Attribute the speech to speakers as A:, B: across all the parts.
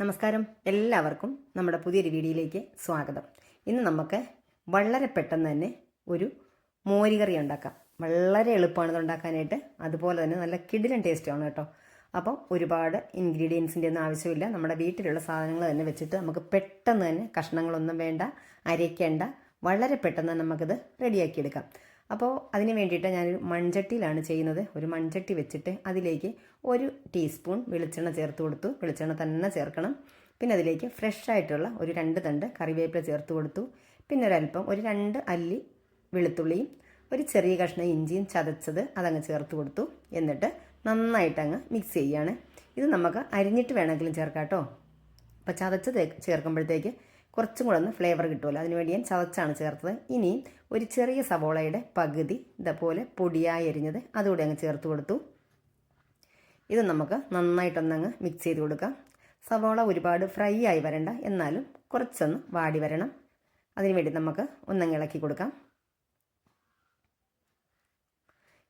A: നമസ്കാരം. എല്ലാവർക്കും നമ്മുടെ പുതിയൊരു വീഡിയോയിലേക്ക് സ്വാഗതം. ഇന്ന് നമുക്ക് വളരെ പെട്ടെന്ന് തന്നെ ഒരു മോരുകറി ഉണ്ടാക്കാം. വളരെ എളുപ്പമാണ് ഇത് ഉണ്ടാക്കാനായിട്ട്. അതുപോലെ തന്നെ നല്ല കിടിലൻ ടേസ്റ്റാണ് കേട്ടോ. അപ്പം ഒരുപാട് ഇൻഗ്രീഡിയൻസിന്റെ ഒന്നും ആവശ്യമില്ല. നമ്മുടെ വീട്ടിലുള്ള സാധനങ്ങൾ തന്നെ വെച്ചിട്ട് നമുക്ക് പെട്ടെന്ന് തന്നെ കഷ്ണങ്ങളൊന്നും വേണ്ട അരയ്ക്കേണ്ട വളരെ പെട്ടെന്ന് നമുക്കിത് റെഡിയാക്കിയെടുക്കാം അപ്പോൾ അതിന് വേണ്ടിയിട്ട് ഞാനൊരു മൺചട്ടിയിലാണ് ചെയ്യുന്നത്. ഒരു മൺചട്ടി വെച്ചിട്ട് അതിലേക്ക് ഒരു ടീസ്പൂൺ വെളിച്ചെണ്ണ ചേർത്ത് കൊടുത്തു. വെളിച്ചെണ്ണ തന്നെ ചേർക്കണം. പിന്നെ അതിലേക്ക് ഫ്രഷ് ആയിട്ടുള്ള ഒരു രണ്ട് തണ്ട് കറിവേപ്പില ചേർത്ത് കൊടുത്തു. പിന്നെ ഒരല്പം ഒരു രണ്ട് അല്ലി വെളുത്തുള്ളിയും ഒരു ചെറിയ കഷ്ണം ഇഞ്ചിയും ചതച്ചത് അതങ്ങ് ചേർത്ത് കൊടുത്തു. എന്നിട്ട് നന്നായിട്ട് അങ്ങ് മിക്സ് ചെയ്യുകയാണ് ഇത് നമുക്ക് അരിഞ്ഞിട്ട് വേണമെങ്കിലും ചേർക്കാം കേട്ടോ. അപ്പോൾ ചതച്ച് ചേർക്കുമ്പോഴത്തേക്ക് കുറച്ചും കൂടെ ഒന്ന് ഫ്ലേവർ കിട്ടുമല്ലോ. അതിനുവേണ്ടി ഞാൻ ചതച്ചാണ് ചേർത്തത്. ഇനി ഒരു ചെറിയ സവോളയുടെ പകുതി ഇതേപോലെ പൊടിയായി എരിഞ്ഞത് അതുകൂടി അങ്ങ് ചേർത്ത് കൊടുത്തു. ഇത് നമുക്ക് നന്നായിട്ടൊന്നങ്ങ് മിക്സ് ചെയ്ത് കൊടുക്കാം. സവോള ഒരുപാട് ഫ്രൈ ആയി വരണ്ട. എന്നാലും കുറച്ചൊന്ന് വാടി വരണം. അതിനുവേണ്ടി നമുക്ക് ഒന്നങ്ങ് ഇളക്കി കൊടുക്കാം.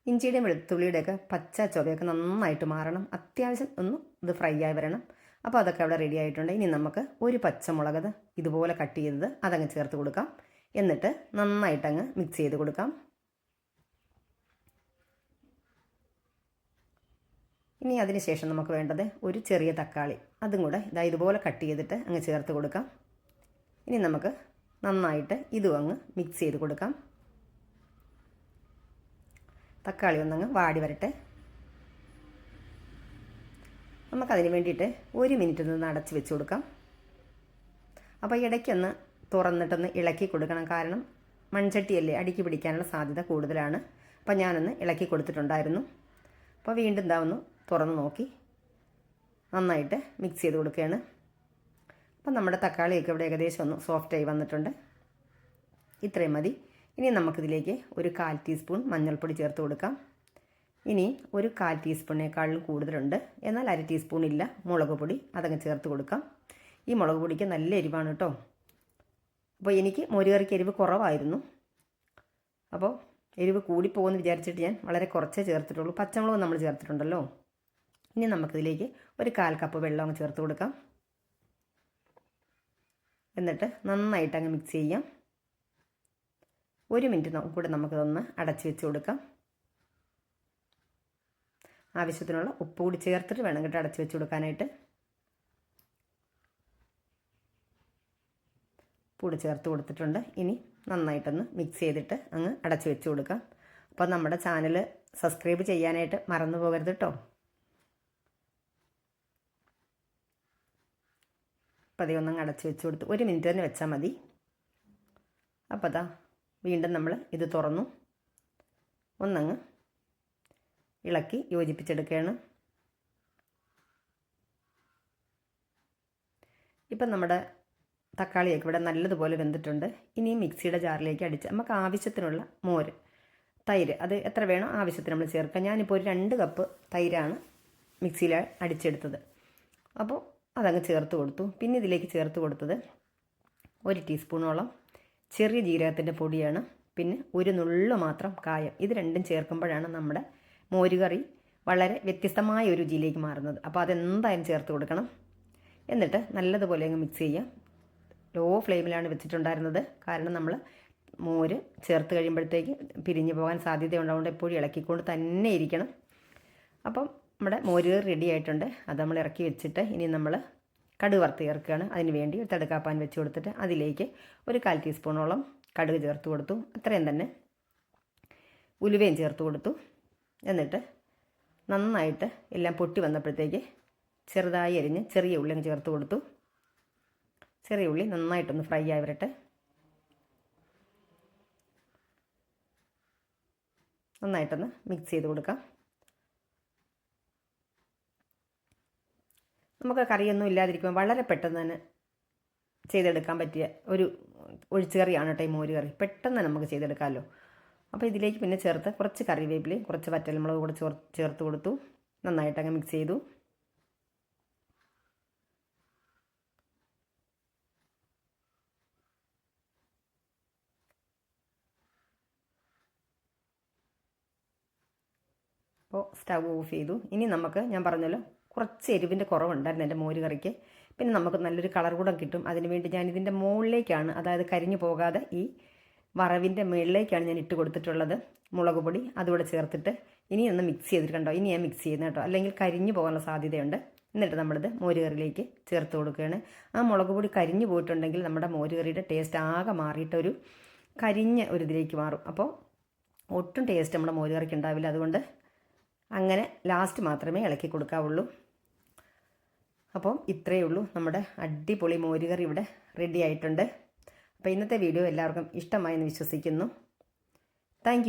A: ഇഞ്ചിയുടെയും വെളുത്തുള്ളിയുടെയൊക്കെ പച്ച ചുവയൊക്കെ നന്നായിട്ട് മാറണം. അത്യാവശ്യം ഒന്ന് ഇത് ഫ്രൈ ആയി വരണം. അപ്പോൾ അതൊക്കെ അവിടെ റെഡി ആയിട്ടുണ്ട്. ഇനി നമുക്ക് ഒരു പച്ചമുളക് ഇതുപോലെ കട്ട് ചെയ്തത് അതങ്ങ് ചേർത്ത് കൊടുക്കാം. എന്നിട്ട് നന്നായിട്ടങ്ങ് മിക്സ് ചെയ്ത് കൊടുക്കാം. ഇനി അതിന് ശേഷം നമുക്ക് വേണ്ടത് ഒരു ചെറിയ തക്കാളി. അതും കൂടെ ഇതാ ഇതുപോലെ കട്ട് ചെയ്തിട്ട് അങ്ങ് ചേർത്ത് കൊടുക്കാം. ഇനി നമുക്ക് നന്നായിട്ട് ഇതും അങ്ങ് മിക്സ് ചെയ്ത് കൊടുക്കാം. തക്കാളി ഒന്നങ്ങ് വാടി വരട്ടെ. നമുക്കതിന് വേണ്ടിയിട്ട് ഒരു മിനിറ്റ് ഒന്ന് അടച്ച് വെച്ച് കൊടുക്കാം. അപ്പോൾ ഇടയ്ക്കൊന്ന് തുറന്നിട്ടൊന്ന് ഇളക്കി കൊടുക്കണം. കാരണം മൺചട്ടിയല്ലേ അടിക്ക് പിടിക്കാനുള്ള സാധ്യത കൂടുതലാണ്. അപ്പോൾ ഞാനൊന്ന് ഇളക്കി കൊടുത്തിട്ടുണ്ടായിരുന്നു. അപ്പോൾ വീണ്ടും എന്താ ഒന്ന് തുറന്ന് നോക്കി. നന്നായിട്ട് മിക്സ് ചെയ്ത് കൊടുക്കുകയാണ്. അപ്പം നമ്മുടെ തക്കാളിയൊക്കെ ഇവിടെ ഏകദേശം ഒന്ന് സോഫ്റ്റായി വന്നിട്ടുണ്ട്. ഇത്രയും മതി. ഇനി നമുക്കിതിലേക്ക് ഒരു കാൽ ടീസ്പൂൺ മഞ്ഞൾപ്പൊടി ചേർത്ത് കൊടുക്കാം. ഇനി ഒരു കാൽ ടീസ്പൂണിനേക്കാളും കൂടുതലുണ്ട്. എന്നാൽ അര ടീസ്പൂൺ ഇല്ല മുളക് പൊടി അതങ്ങ് ചേർത്ത് കൊടുക്കാം. ഈ മുളക് പൊടിക്ക് നല്ല എരിവാണ് കേട്ടോ അപ്പോൾ എനിക്ക് മോരുകറിക്ക് എരിവ് കുറവായിരുന്നു. അപ്പോൾ എരിവ് കൂടിപ്പോകുമെന്ന് വിചാരിച്ചിട്ട് ഞാൻ വളരെ കുറച്ചേ ചേർത്തിട്ടുള്ളൂ. പച്ചമുളക് നമ്മൾ ചേർത്തിട്ടുണ്ടല്ലോ. ഇനി നമുക്കിതിലേക്ക് ഒരു കാൽ കപ്പ് വെള്ളം അങ്ങ് ചേർത്ത് കൊടുക്കാം. എന്നിട്ട് നന്നായിട്ട് അങ്ങ് മിക്സ് ചെയ്യാം. ഒരു മിനിറ്റ് കൂടെ നമുക്കിതൊന്ന് അടച്ചു വെച്ച് കൊടുക്കാം. ആവശ്യത്തിനുള്ള ഉപ്പ് കൂടി ചേർത്തിട്ട് വേണം കേട്ടോ അടച്ചു വെച്ച് കൊടുക്കാനായിട്ട്. കൂടി ചേർത്ത് കൊടുത്തിട്ടുണ്ട്. ഇനി നന്നായിട്ടൊന്ന് മിക്സ് ചെയ്തിട്ട് അങ്ങ് അടച്ചു വെച്ച് കൊടുക്കാം. അപ്പോൾ നമ്മുടെ ചാനൽ സബ്സ്ക്രൈബ് ചെയ്യാനായിട്ട് മറന്നു പോകരുത് കേട്ടോ ഒന്നങ്ങ് അടച്ച് വെച്ച് കൊടുത്ത് ഒരു മിനിറ്റ് തന്നെ വെച്ചാൽ മതി. അപ്പോൾ അതാ വീണ്ടും നമ്മൾ ഇത് തുറന്നു. ഒന്നങ്ങ് ഇളക്കി യോജിപ്പിച്ചെടുക്കുകയാണ്. ഇപ്പം നമ്മുടെ തക്കാളിയൊക്കെ ഇവിടെ നല്ലതുപോലെ വെന്തിട്ടുണ്ട്. ഇനി മിക്സിയുടെ ജാറിലേക്ക് അടിച്ച് നമുക്ക് ആവശ്യത്തിനുള്ള മോര് തൈര് അത് എത്ര വേണോ ആവശ്യത്തിന് നമ്മൾ ചേർക്കാം. ഞാനിപ്പോൾ ഒരു രണ്ട് കപ്പ് തൈരാണ് മിക്സിയിൽ അടിച്ചെടുത്തത്. അപ്പോൾ അതങ്ങ് ചേർത്ത് കൊടുത്തു. പിന്നെ ഇതിലേക്ക് ചേർത്ത് കൊടുത്തത് ഒരു ടീസ്പൂണോളം ചെറിയ ജീരകത്തിന്റെ പൊടിയാണ്. പിന്നെ ഒരു നുള്ളു മാത്രം കായം. ഇത് രണ്ടും ചേർക്കുമ്പോഴാണ് നമ്മുടെ മോരുകറി വളരെ വ്യത്യസ്തമായ ഒരു രുചിയിലേക്ക് മാറുന്നത്. അപ്പോൾ അതെന്തായാലും ചേർത്ത് കൊടുക്കണം. എന്നിട്ട് നല്ലതുപോലെ അങ്ങ് മിക്സ് ചെയ്യാം. ലോ ഫ്ലെയിമിലാണ് വെച്ചിട്ടുണ്ടായിരുന്നത്. കാരണം നമ്മൾ മോര് ചേർത്ത് കഴിയുമ്പോഴത്തേക്ക് പിരിഞ്ഞു പോകാൻ സാധ്യതയുണ്ടാവുകൊണ്ട് എപ്പോഴും ഇളക്കിക്കൊണ്ട് തന്നെ ഇരിക്കണം. അപ്പം നമ്മുടെ മോര് റെഡി ആയിട്ടുണ്ട്. അത് നമ്മൾ ഇറക്കി വെച്ചിട്ട് ഇനി നമ്മൾ കടുക് വറുത്ത് ചേർക്കുകയാണ്. അതിന് വേണ്ടി ഒരു തടുക്കാപ്പാൻ വെച്ച് കൊടുത്തിട്ട് അതിലേക്ക് ഒരു കാൽ ടീസ്പൂണോളം കടുക് ചേർത്ത് കൊടുത്തു. അത്രയും തന്നെ. ഉലുവയും ചേർത്ത് കൊടുത്തു. എന്നിട്ട് നന്നായിട്ട് എല്ലാം പൊട്ടി വന്നപ്പോഴത്തേക്ക് ചെറുതായി അരിഞ്ഞ് ചെറിയ ഉള്ളി അങ്ങ് ചേർത്ത് കൊടുത്തു. ചെറിയ ഉള്ളി നന്നായിട്ടൊന്ന് ഫ്രൈ ആയി വരട്ടെ. നന്നായിട്ടൊന്ന് മിക്സ് ചെയ്ത് കൊടുക്കാം. നമുക്ക് കറിയൊന്നും ഇല്ലാതിരിക്കുമ്പോൾ വളരെ പെട്ടെന്ന് തന്നെ ചെയ്തെടുക്കാൻ പറ്റിയ ഒരു ഒഴിച്ചുകറിയാണ് കേട്ടോ ഈ മോര് കറി. പെട്ടെന്ന് നമുക്ക് ചെയ്തെടുക്കാമല്ലോ. അപ്പോൾ ഇതിലേക്ക് പിന്നെ ചേർത്ത് കുറച്ച് കറിവേപ്പിലയും കുറച്ച് വറ്റൽമുളക് കൂടെ ചേർ ചേർത്ത് കൊടുത്തു. നന്നായിട്ട് അങ്ങ് മിക്സ് ചെയ്തു. അപ്പോൾ സ്റ്റവ് ഓഫ് ചെയ്തു. ഇനി നമുക്ക് ഞാൻ പറഞ്ഞല്ലോ കുറച്ച് എരിവിന്റെ കുറവുണ്ടായിരുന്നു എന്റെ മോര് കറിക്ക്. പിന്നെ നമുക്ക് നല്ലൊരു കളർ കൂടെ കിട്ടും. അതിനുവേണ്ടി ഞാൻ ഇതിന്റെ മുകളിലേക്കാണ് അതായത് കരിഞ്ഞു പോകാതെ ഈ വറവിന്റെ മുകളിലേക്കാണ് ഞാൻ ഇട്ട് കൊടുത്തിട്ടുള്ളത് മുളക് പൊടി. അതുകൂടെ ചേർത്തിട്ട് ഇനി ഒന്ന് മിക്സ് ചെയ്തിട്ട് കണ്ടോ? ഇനി ഞാൻ മിക്സ് ചെയ്യുന്നത് കേട്ടോ. അല്ലെങ്കിൽ കരിഞ്ഞു പോകാനുള്ള സാധ്യതയുണ്ട്. എന്നിട്ട് നമ്മളിത് മോരുകറിയിലേക്ക് ചേർത്ത് കൊടുക്കുകയാണ്. ആ മുളക് പൊടി കരിഞ്ഞു പോയിട്ടുണ്ടെങ്കിൽ നമ്മുടെ മോരുകറിയുടെ ടേസ്റ്റ് ആകെ മാറിയിട്ടൊരു കരിഞ്ഞ ഒരു ഇതിലേക്ക് മാറും. അപ്പോൾ ഒട്ടും ടേസ്റ്റ് നമ്മുടെ മോരുകറിക്ക് ഉണ്ടാവില്ല. അതുകൊണ്ട് അങ്ങനെ ലാസ്റ്റ് മാത്രമേ ഇളക്കി കൊടുക്കാവുള്ളൂ. അപ്പോൾ ഇത്രയേ ഉള്ളൂ. നമ്മുടെ അടിപൊളി മോരുകറി ഇവിടെ റെഡി ആയിട്ടുണ്ട്. അപ്പോൾ ഇന്നത്തെ വീഡിയോ എല്ലാവർക്കും ഇഷ്ടമായെന്ന് വിശ്വസിക്കുന്നു. താങ്ക്